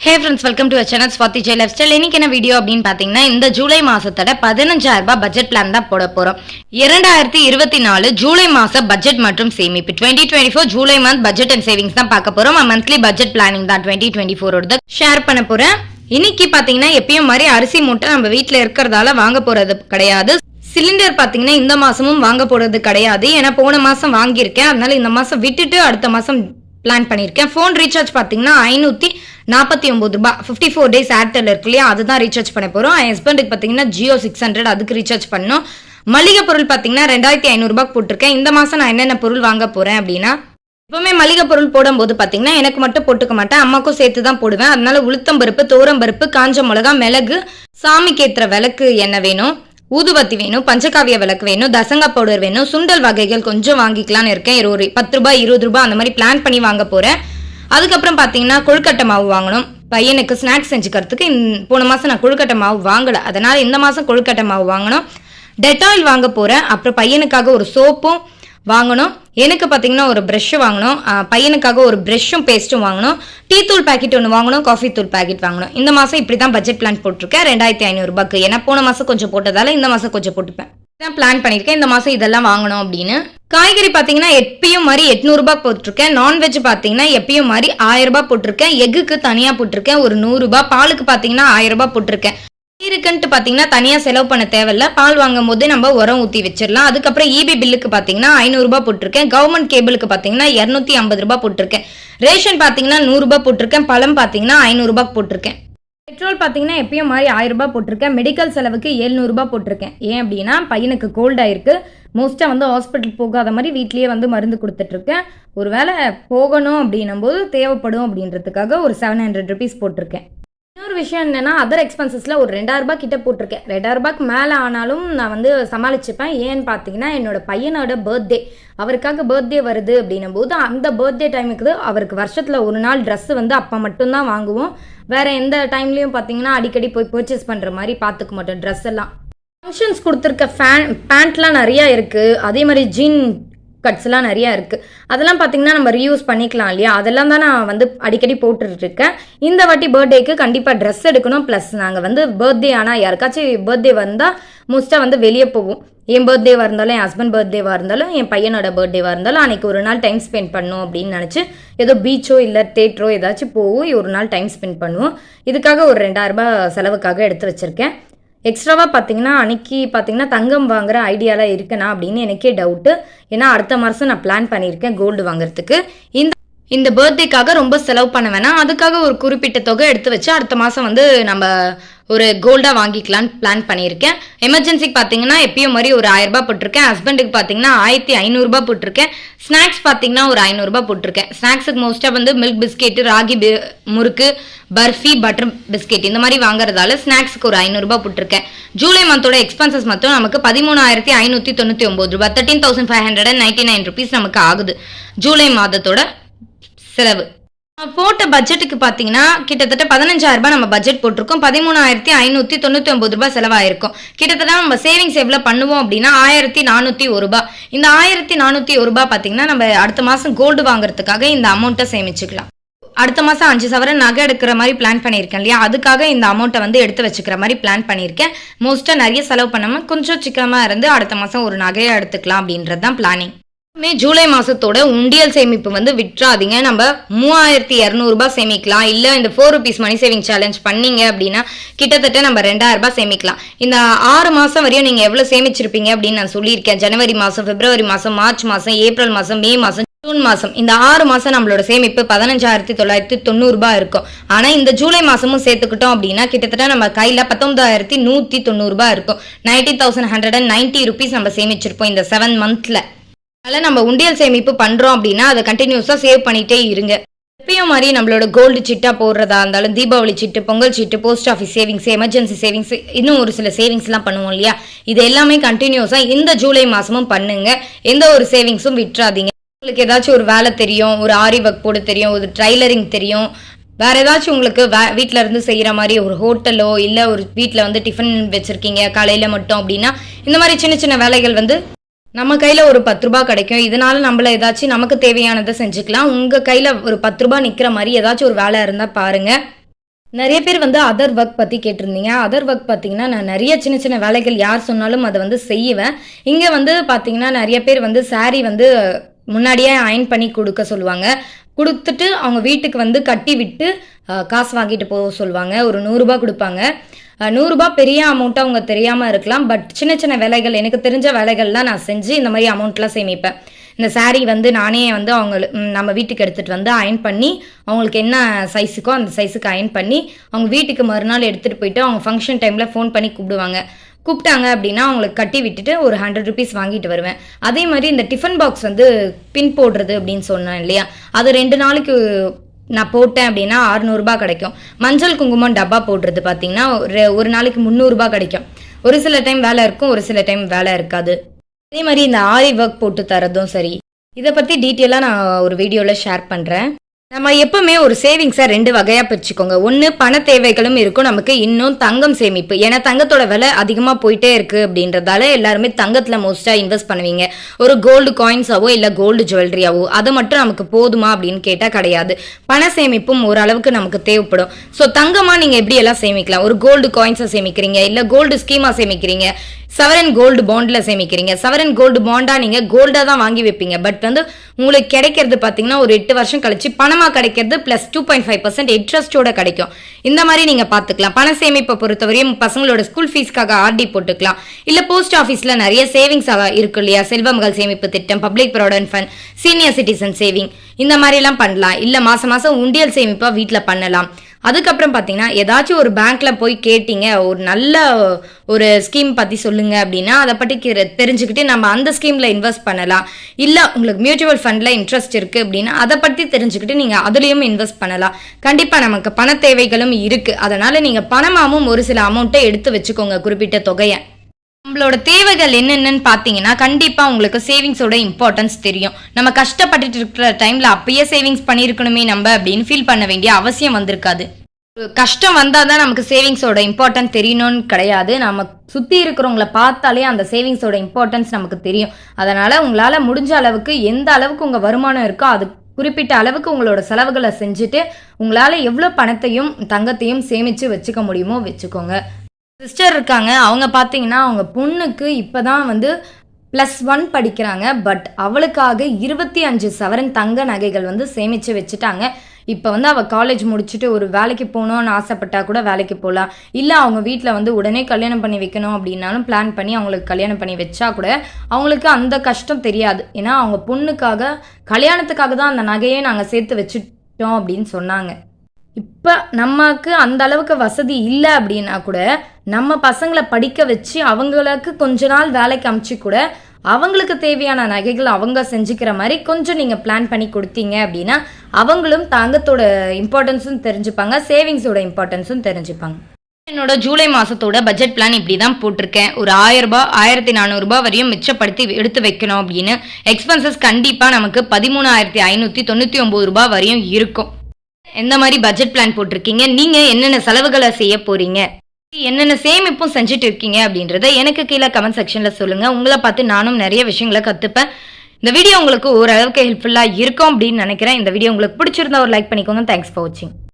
Hey friends welcome to channel Swathi Jai life style இன்னைக்கு என்ன video அப்படின்னு பார்த்தீங்கன்னா இந்த ஜூலை மாதத்தோட பதினஞ்சாயிரம் ரூபாய் பட்ஜெட் பிளான் தான் போட போகிறோம் இரண்டாயிரத்தி இருபத்தி நாலு ஜூலை மாத பட்ஜெட் மற்றும் சேமிப்பு. Twenty twenty four July month budget and savings தான் பார்க்க போகிறோம் மந்த்லி பட்ஜெட் பிளானிங் தான் டுவெண்ட்டி டுவெண்ட்டி ஃபோரோட ஷேர் பண்ண போகிறேன் இன்னைக்கு பார்த்தீங்கன்னா எப்பயும் மாதிரி அரிசி மூட்டை நம்ம வீட்டில் இருக்கிறதால வாங்க போகிறது கிடையாது. சிலிண்டர் பார்த்தீங்கன்னா இந்த மாதமும் வாங்க போகிறது கிடையாது. ஏன்னா போன மாதம் வாங்கியிருக்கேன். அதனால இந்த மாதம் விட்டுட்டு அடுத்த மாதம் பிளான் பண்ணியிருக்கேன். ஃபோன் ரீசார்ஜ் பார்த்தீங்கன்னா ஐநூற்றி நாற்பத்தி ஒம்பது ரூபா ஃபிஃப்டி ஃபோர் டேஸ் ஏர்டெல் இருக்கு இல்லையா? அதுதான் ரீசார்ஜ் பண்ண போகிறோம் என் ஹஸ்பண்டுக்கு பார்த்தீங்கன்னா ஜியோ சிக்ஸ் ஹண்ட்ரட் அதுக்கு ரீசார்ஜ் பண்ணோம். மளிகை பொருள் பார்த்தீங்கன்னா ரெண்டாயிரத்தி ஐநூறுரூபா போட்டிருக்கேன். இந்த மாதம் நான் என்னென்ன பொருள் வாங்க போகிறேன் அப்படின்னா எப்பவுமே மளிகை பொருள் போடும்போது பார்த்தீங்கன்னா எனக்கு மட்டும் போட்டுக்க மாட்டேன். அம்மாக்கும் சேர்த்து தான் போடுவேன். அதனால உளுத்தம் பருப்பு தோரம் பருப்பு காஞ்ச மிளகா மிளகு சாமிக்கு ஏற்றுற விளக்கு என்ன வேணும். ஊதுபத்தி வேணும் பஞ்சகாவிய விளக்கு வேணும் தசங்கா பவுடர் வேணும் சுண்டல் வகைகள் கொஞ்சம் வாங்கிக்கலாம்னு இருக்கேன். ஒரு பத்து ரூபாய் இருபது ரூபாய் அந்த மாதிரி பிளான் பண்ணி வாங்க போறேன். அதுக்கப்புறம் பார்த்தீங்கன்னா கொழுக்கட்டை மாவு வாங்கணும். பையனுக்கு ஸ்நாக்ஸ் செஞ்சுக்கிறதுக்கு போன மாதம் நான் கொழுக்கட்டை மாவு வாங்கலை. அதனால இந்த மாதம் கொழுக்கட்டை மாவு வாங்கணும். டெட்டாயில் வாங்க போகிறேன் அப்புறம் பையனுக்காக ஒரு சோப்பும் வாங்கணும். எனக்கு பார்த்தீங்கன்னா ஒரு ப்ரெஷ்ஷு வாங்கணும். பையனுக்காக ஒரு ப்ரெஷ்ஷும் பேஸ்ட்டும் வாங்கணும். டீ தூள் பாக்கெட் ஒன்று வாங்கணும் காஃபி தூள் பேக்கெட் வாங்கணும். இந்த மாதம் இப்படி தான் பட்ஜெட் பிளான் போட்டிருக்கேன். ரெண்டாயிரத்தி ஐநூறுபாக்கு ஏன்னா போன மாதம் கொஞ்சம் போட்டதால இந்த மாதம் கொஞ்சம் போட்டுப்பேன். தான் பிளான் பண்ணியிருக்கேன். இந்த மாதம் இதெல்லாம் வாங்கணும் அப்படின்னு. காய்கறி பார்த்தீங்கன்னா எப்பயும் மாதிரி எட்நூறுபா போட்டிருக்கேன். நான்வெஜ் பார்த்தீங்கன்னா எப்பயும் மாதிரி ஆயிரம் ரூபாய் போட்டிருக்கேன். எக்குக்கு தனியாக போட்டிருக்கேன். ஒரு நூறுரூபா பாலுக்கு பார்த்தீங்கன்னா ஆயிரம் ரூபாய் போட்டிருக்கேன். இருக்குன்ட்டு பார்த்தீங்கன்னா தனியாக செலவு பண்ண தேவையில்ல. பால் வாங்கும் போது நம்ம உரம் ஊற்றி வச்சிடலாம். அதுக்கப்புறம் இபி பில்லுக்கு பார்த்தீங்கன்னா ஐநூறுரூபா போட்டிருக்கேன். கவர்மெண்ட் கேபிளுக்கு பார்த்தீங்கன்னா இரநூத்தி ஐம்பது ரூபாய் போட்டிருக்கேன். ரேஷன் பார்த்தீங்கன்னா நூறுரூபா போட்டிருக்கேன். பழம் பார்த்தீங்கன்னா ஐநூறுரூபா போட்டிருக்கேன். பெட்ரோல் பார்த்தீங்கன்னா எப்பயும் மாதிரி ஆயிரம் ரூபாய் போட்டிருக்கேன். மெடிக்கல் செலவுக்கு எழுநூறுபா போட்டிருக்கேன். ஏன் அப்படின்னா பையனுக்கு கோல்ட் ஆயிருக்கு. மோஸ்ட்டாக வந்து ஹாஸ்பிட்டல் போகாத மாதிரி வீட்லேயே வந்து மருந்து கொடுத்துட்ருக்கேன். ஒருவேளை போகணும் அப்படின்னும் போது தேவைப்படும் அப்படின்றதுக்காக ஒரு செவன் ஹண்ட்ரட் ருபீஸ் போட்டிருக்கேன். இன்னொரு விஷயம் என்னன்னா அதர் எக்ஸ்பென்சஸில் ஒரு ரெண்டாயிரரூபா கிட்ட போட்டிருக்கேன். ரெண்டாயிரரூபாக்கு மேலே ஆனாலும் நான் வந்து சமாளிச்சுப்பேன். ஏன்னு பார்த்தீங்கன்னா என்னோட பையனோட பர்த்டே அவருக்காக பர்த்டே வருது அப்படின்னும் போது அந்த பர்த்டே டைமுக்கு அவருக்கு வருஷத்தில் ஒரு நாள் ட்ரெஸ்ஸு வந்து அப்போ மட்டும்தான் வாங்குவோம். வேறு எந்த டைம்லேயும் பார்த்தீங்கன்னா அடிக்கடி போய் பர்ச்சேஸ் பண்ணுற மாதிரி பார்த்துக்க மாட்டோம் ட்ரெஸ் எல்லாம். ஃபங்க்ஷன்ஸ் கொடுத்துருக்க ஃபேன் பேண்ட்லாம் நிறையா இருக்குது அதே மாதிரி ஜீன் கட்ஸ்லாம் நிறையா இருக்குது அதெல்லாம் பார்த்தீங்கன்னா நம்ம ரீயூஸ் பண்ணிக்கலாம் இல்லையா? அதெல்லாம் தான் நான் வந்து அடிக்கடி போட்டுட்டிருக்கேன் இந்த வாட்டி பர்த்டேக்கு கண்டிப்பாக ட்ரெஸ் எடுக்கணும். ப்ளஸ் நாங்கள் வந்து பர்த்டே ஆனால் யாருக்காச்சும் பர்த்டே வந்தால் மோஸ்ட்டாக வந்து வெளியே போவோம். என் பர்த்டேவாக இருந்தாலும் என் ஹஸ்பண்ட் பர்த்டேவாக இருந்தாலும் என் பையனோட பர்த்டேவாக இருந்தாலும் அன்றைக்கி ஒரு நாள் டைம் ஸ்பெண்ட் பண்ணும் அப்படின்னு நினச்சி ஏதோ பீச்சோ இல்லை தேட்டரோ ஏதாச்சும் போவோம் ஒரு நாள் டைம் ஸ்பெண்ட் பண்ணுவோம். இதுக்காக ஒரு ரெண்டாயிரம் ரூபாய் செலவுக்காக எடுத்து வச்சுருக்கேன். எக்ஸ்ட்ராவாக பார்த்தீங்கன்னா அன்னைக்கு பார்த்தீங்கன்னா தங்கம் வாங்குற ஐடியாலாம் இருக்கனா அப்படின்னு எனக்கே டவுட்டு ஏன்னா அடுத்த மாதம் நான் பிளான் பண்ணியிருக்கேன் கோல்டு வாங்குறதுக்கு. இந்த இந்த பர்த்டேக்காக ரொம்ப செலவு பண்ண வேணாம். அதுக்காக ஒரு குறிப்பிட்ட தொகை எடுத்து வச்சு அடுத்த மாதம் வந்து நம்ம ஒரு கோல்டாக வாங்கிக்கலான்னு பிளான் பண்ணியிருக்கேன். எமர்ஜென்சிக்கு பார்த்தீங்கன்னா எப்பயும் மாதிரி ஒரு ஆயிரம் ரூபாய் போட்டிருக்கேன். ஹஸ்பண்டுக்கு பார்த்தீங்கன்னா ஆயிரத்தி ஐநூறுரூபா போட்டிருக்கேன். ஸ்நாக்ஸ் பார்த்தீங்கன்னா ஒரு ஐநூறுரூபா போட்டிருக்கேன். ஸ்நாக்ஸுக்கு மோஸ்ட்டாக வந்து மில்க் பிஸ்கெட்டு ராகி முறுக்கு பர்ஃபி பட்டர் பிஸ்கெட் இந்த மாதிரி வாங்குறதால ஸ்நாக்ஸுக்கு ஒரு ஐநூறுரூபா போட்டிருக்கேன். ஜூலை மந்தோட எக்ஸ்பென்சஸ் மட்டும் நமக்கு பதிமூணாயிரத்தி ஐநூற்றி தொண்ணூற்றி ஒம்பது ரூபா thirteen thousand five hundred and ninety nine rupees நமக்கு ஆகுது. ஜூலை மாதத்தோட செலவு. போட்ட பட்ஜெட்டுக்கு பார்த்தீங்கன்னா கிட்டத்தட்ட பதினஞ்சாயிரம் ரூபாய் நம்ம பட்ஜெட் போட்டிருக்கோம். பதிமூணாயிரத்தி ஐநூற்றி தொண்ணூற்றி ஒம்பது ரூபாய் செலவாயிருக்கும். கிட்டத்தட்ட நம்ம சேவிங்ஸ் எவ்வளோ பண்ணுவோம் அப்படின்னா ஆயிரத்தி நானூற்றி ஒரு ரூபாய். இந்த ஆயிரத்தி நானூற்றி ஒரு ரூபாய் பார்த்தீங்கன்னா நம்ம அடுத்த மாதம் கோல்டு வாங்குறதுக்காக இந்த அமௌண்ட்டை சேமிச்சுக்கலாம். அடுத்த மாதம் அஞ்சு சவரன் நகை எடுக்கிற மாதிரி பிளான் பண்ணியிருக்கேன் இல்லையா? அதுக்காக இந்த அமௌண்ட்டை வந்து எடுத்து வச்சுக்கிற மாதிரி பிளான் பண்ணியிருக்கேன். மோஸ்ட்டாக நிறைய செலவு பண்ணாமல் கொஞ்சம் சிக்கனமாக இருந்து அடுத்த மாதம் ஒரு நகையை எடுத்துக்கலாம் அப்படின்றது தான் பிளானிங் மே ஜூலை மாதத்தோட உண்டியல் சேமிப்பு வந்து விட்டுறாதீங்க. நம்ம மூவாயிரத்தி இரநூறுபா சேமிக்கலாம். இல்லை இந்த four rupees money saving challenge பண்ணீங்க அப்படின்னா கிட்டத்தட்ட நம்ம ரெண்டாயிரரூபா ரூபாய் சேமிக்கலாம். இந்த ஆறு மாதம் வரையும் நீங்கள் எவ்வளோ சேமிச்சிருப்பீங்க அப்படின்னு நான் சொல்லியிருக்கேன். ஜனவரி மாதம் பிப்ரவரி மாதம் மார்ச் மாதம் ஏப்ரல் மாதம் மே மாதம் ஜூன் மாதம் இந்த ஆறு மாதம் நம்மளோட சேமிப்பு பதினஞ்சாயிரத்தி தொள்ளாயிரத்தி தொண்ணூறுபா இருக்கும். ஆனால் இந்த ஜூலை மாதமும் சேர்த்துக்கிட்டோம் அப்படின்னா கிட்டத்தட்ட நம்ம கையில் பத்தொன்பதாயிரத்தி நூற்றி தொண்ணூறுபா இருக்கும். Ninety thousand hundred and ninety rupees நம்ம சேமிச்சிருப்போம் இந்த செவன் மந்தில் அதனால் நம்ம உண்டியல் சேமிப்பு பண்ணுறோம் அப்படின்னா அதை கண்டினியூஸாக சேவ் பண்ணிகிட்டே இருங்க. எப்பயும் மாதிரி நம்மளோட கோல்டு சிட்டா போடுறதா இருந்தாலும் Deepavali chit Pongal chit post office savings emergency savings இன்னும் ஒரு சில சேவிங்ஸ்லாம் பண்ணுவோம் இல்லையா? இது எல்லாமே கண்டினியூஸாக இந்த ஜூலை மாதமும் பண்ணுங்க. எந்த ஒரு சேவிங்ஸும் விட்டுறாதீங்க. உங்களுக்கு ஏதாச்சும் ஒரு வேலை தெரியும் ஒரு ஆரி ஒர்க் போட தெரியும் ஒரு ட்ரைலரிங் தெரியும். வேற ஏதாச்சும் உங்களுக்கு வே வீட்டில் இருந்து செய்கிற மாதிரி ஒரு ஹோட்டலோ இல்லை ஒரு வீட்டில் வந்து டிஃபன் வச்சுருக்கீங்க காலையில் மட்டும் அப்படின்னா இந்த மாதிரி சின்ன சின்ன வேலைகள் வந்து நம்ம கையில் ஒரு பத்து ரூபாய் கிடைக்கும். இதனால நம்மள ஏதாச்சும் நமக்கு தேவையானதை செஞ்சுக்கலாம். உங்க கையில் ஒரு பத்து ரூபாய் நிற்கிற மாதிரி ஏதாச்சும் ஒரு வேலை இருந்தால் பாருங்க. நிறைய பேர் வந்து அதர் ஒர்க் பற்றி கேட்டிருந்தீங்க. அதர் ஒர்க் பார்த்தீங்கன்னா நான் நிறைய சின்ன சின்ன வேலைகள் யார் சொன்னாலும் அதை வந்து செய்வேன். இங்கே வந்து பார்த்தீங்கன்னா நிறைய பேர் வந்து saree வந்து முன்னாடியே அயன் பண்ணி கொடுக்க சொல்லுவாங்க. கொடுத்துட்டு அவங்க வீட்டுக்கு வந்து கட்டி விட்டு காசு வாங்கிட்டு போக சொல்லுவாங்க. ஒரு நூறுரூபா கொடுப்பாங்க. நூறுரூபா பெரிய அமௌண்ட்டாக அவங்க தெரியாமல் இருக்கலாம். பட் சின்ன சின்ன வேலைகள் எனக்கு தெரிஞ்ச வேலைகள்லாம் நான் செஞ்சு இந்த மாதிரி அமௌண்ட்லாம் சேமிப்பேன். இந்த சாரீ வந்து நானே வந்து அவங்க நம்ம வீட்டுக்கு எடுத்துகிட்டு வந்து அயன் பண்ணி அவங்களுக்கு என்ன சைஸுக்கோ அந்த சைஸுக்கு அயன் பண்ணி அவங்க வீட்டுக்கு மறுநாள் எடுத்துகிட்டு போயிட்டு அவங்க ஃபங்க்ஷன் டைமில் ஃபோன் பண்ணி கூப்பிடுவாங்க. கூப்பிட்டாங்க அப்படின்னா அவங்களுக்கு கட்டி விட்டுட்டு ஒரு ஹண்ட்ரட் ருபீஸ் வாங்கிட்டு வருவேன். அதே மாதிரி இந்த டிஃபன் பாக்ஸ் வந்து பின் போடுறது அப்படின்னு சொன்னேன் இல்லையா? அது ரெண்டு நாளைக்கு நான் போட்டேன் அப்படின்னா அறுநூறுபா கிடைக்கும். மஞ்சள் குங்குமம் டப்பா போடுறது பார்த்தீங்கன்னா ஒரு ஒரு நாளைக்கு முந்நூறுரூபா கிடைக்கும். ஒரு சில டைம் வேலை இருக்கும் ஒரு சில டைம் வேலை இருக்காது. அதே மாதிரி இந்த ஆரி ஒர்க் போட்டு தரதும் சரி. இதை பற்றி டீட்டெயிலாக நான் ஒரு வீடியோவில் ஷேர் பண்ணுறேன் நம்ம எப்பவுமே ஒரு சேவிங்ஸை ரெண்டு வகையாக பிரிச்சுக்கோங்க. ஒன்று பண தேவைகளும் இருக்கும். நமக்கு இன்னும் தங்கம் சேமிப்பு. ஏன்னா தங்கத்தோட விலை அதிகமாக போயிட்டே இருக்குது அப்படின்றதால எல்லாருமே தங்கத்தில் மோஸ்ட்டாக இன்வெஸ்ட் பண்ணுவீங்க. ஒரு கோல்டு காயின்ஸாவோ இல்லை கோல்டு ஜுவல்லரியாவோ அது மட்டும் நமக்கு போதுமா அப்படின்னு கேட்டால் கிடையாது. பண சேமிப்பும் ஓரளவுக்கு நமக்கு தேவைப்படும். ஸோ தங்கமாக நீங்கள் எப்படி எல்லாம் சேமிக்கலாம்? ஒரு கோல்டு காயின்ஸை சேமிக்கிறீங்க இல்லை கோல்டு ஸ்கீமாக சேமிக்கிறீங்க. சவரன் கோல்டு பாண்டில் சேமிக்கிறீங்க. சவரன் கோல்டு பாண்டாக நீங்கள் கோல்டாக தான் வாங்கி வைப்பீங்க. பட் வந்து உங்களுக்கு கிடைக்கிறது பார்த்தீங்கன்னா ஒரு எட்டு வருஷம் கழிச்சு பணமாக கிடைக்கிறது plus two point five percent இன்ட்ரெஸ்ட்டோட கிடைக்கும். இந்த மாதிரி நீங்கள் பார்த்துக்கலாம் பண சேமிப்பை பொறுத்தவரையும் பசங்களோட ஸ்கூல் ஃபீஸ்க்காக ஆர்டி போட்டுக்கலாம். இல்லை போஸ்ட் ஆஃபீஸில் நிறைய சேவிங்ஸ் இருக்கு இல்லையா? செல்வமகள் சேமிப்பு திட்டம் public provident fund senior citizen saving இந்த மாதிரிலாம் பண்ணலாம். இல்லை மாதம் மாதம் உண்டியல் சேமிப்பாக வீட்டில் பண்ணலாம். அதுக்கப்புறம் பார்த்தீங்கன்னா ஏதாச்சும் ஒரு பேங்க்ல போய் கேட்டீங்க ஒரு நல்ல ஒரு ஸ்கீம் பற்றி சொல்லுங்க அப்படின்னா அதை பற்றி தெரிஞ்சுக்கிட்டு நம்ம அந்த ஸ்கீமில் இன்வெஸ்ட் பண்ணலாம். இல்லை உங்களுக்கு மியூச்சுவல் ஃபண்டில் இன்ட்ரெஸ்ட் இருக்குது அப்படின்னா அதை பற்றி தெரிஞ்சுக்கிட்டு நீங்கள் அதுலேயும் இன்வெஸ்ட் பண்ணலாம். கண்டிப்பாக நமக்கு பண தேவைகளும் இருக்குது அதனால் நீங்கள் பணமாகவும் ஒரு சில அமௌண்ட்டை எடுத்து வச்சுக்கோங்க குறிப்பிட்ட தொகையை. நம்மளோட தேவைகள் என்னென்னு பார்த்தீங்கன்னா கண்டிப்பாக உங்களுக்கு சேவிங்ஸோட இம்பார்ட்டன்ஸ் தெரியும். நம்ம கஷ்டப்பட்டுட்டு இருக்கிற டைமில் அப்பயே சேவிங்ஸ் பண்ணியிருக்கணுமே நம்ம அப்படின்னு ஃபீல் பண்ண வேண்டிய அவசியம் வந்திருக்காது. கஷ்டம் வந்தால் தான் நமக்கு சேவிங்ஸோட இம்பார்ட்டன்ஸ் தெரியணும்னு கிடையாது. நம்ம சுற்றி இருக்கிறவங்கள பார்த்தாலே அந்த சேவிங்ஸோட இம்பார்ட்டன்ஸ் நமக்கு தெரியும். அதனால் உங்களால் முடிஞ்ச அளவுக்கு எந்த அளவுக்கு உங்கள் வருமானம் இருக்கோ அது குறிப்பிட்ட அளவுக்கு உங்களோட செலவுகளை செஞ்சுட்டு உங்களால் எவ்வளோ பணத்தையும் தங்கத்தையும் சேமித்து வச்சுக்க முடியுமோ வச்சுக்கோங்க. சிஸ்டர் இருக்காங்க. அவங்க பார்த்தீங்கன்னா அவங்க பொண்ணுக்கு இப்போ தான் வந்து ப்ளஸ் ஒன் படிக்கிறாங்க. பட் அவளுக்காக இருபத்தி அஞ்சு சவரன் தங்க நகைகள் வந்து சேமித்து வச்சுட்டாங்க. இப்போ வந்து அவள் காலேஜ் முடிச்சுட்டு ஒரு வேலைக்கு போகணும்னு ஆசைப்பட்டா கூட வேலைக்கு போகலாம். இல்லை அவங்க வீட்டில் வந்து உடனே கல்யாணம் பண்ணி வைக்கணும் அப்படின்னாலும் பிளான் பண்ணி அவங்களுக்கு கல்யாணம் பண்ணி வச்சா கூட அவங்களுக்கு அந்த கஷ்டம் தெரியாது. ஏன்னா அவங்க பொண்ணுக்காக கல்யாணத்துக்காக தான் அந்த நகையை நாங்கள் சேர்த்து வச்சுட்டோம் அப்படின்னு சொன்னாங்க. இப்போ நமக்கு அந்த அளவுக்கு வசதி இல்லை அப்படின்னா கூட நம்ம பசங்களை படிக்க வச்சு அவங்களுக்கு கொஞ்ச நாள் வேலைக்கு அமுச்சு கூட அவங்களுக்கு தேவையான நகைகள் அவங்க செஞ்சுக்கிற மாதிரி கொஞ்சம் நீங்கள் பிளான் பண்ணி கொடுத்தீங்க அப்படின்னா அவங்களும் தங்கத்தோட இம்பார்ட்டன்ஸும் தெரிஞ்சுப்பாங்க சேவிங்ஸோட இம்பார்ட்டன்ஸும் தெரிஞ்சுப்பாங்க. என்னோட ஜூலை மாசத்தோட பட்ஜெட் பிளான் இப்படி தான் போட்டிருக்கேன். ஒரு ஆயிரம் ரூபாய் ஆயிரத்தி நானூறுபா வரையும் மிச்சப்படுத்தி எடுத்து வைக்கணும் அப்படின்னு. எக்ஸ்பென்சஸ் கண்டிப்பாக நமக்கு பதிமூணாயிரத்தி ஐநூற்றி தொண்ணூற்றி ஒம்பது ரூபாய் வரையும் இருக்கும். எந்த மாதிரி பட்ஜெட் பிளான் போட்டிருக்கீங்க? நீங்கள் என்னென்ன செலவுகளை செய்ய போறீங்க? என்னென்ன சேமிப்பும் செஞ்சுட்டு இருக்கீங்க அப்படின்றத எனக்கு கீழே கமெண்ட் செக்ஷனில் சொல்லுங்கள் உங்களை பார்த்து நானும் நிறைய விஷயங்களை கற்றுப்பேன் இந்த வீடியோ உங்களுக்கு ஓரளவுக்கு ஹெல்ப்ஃபுல்லாக இருக்கும் அப்படின்னு நினைக்கிறேன். இந்த வீடியோ உங்களுக்கு பிடிச்சிருந்தா ஒரு லைக் பண்ணிக்கோங்க. தேங்க்ஸ் ஃபார் வாட்சிங்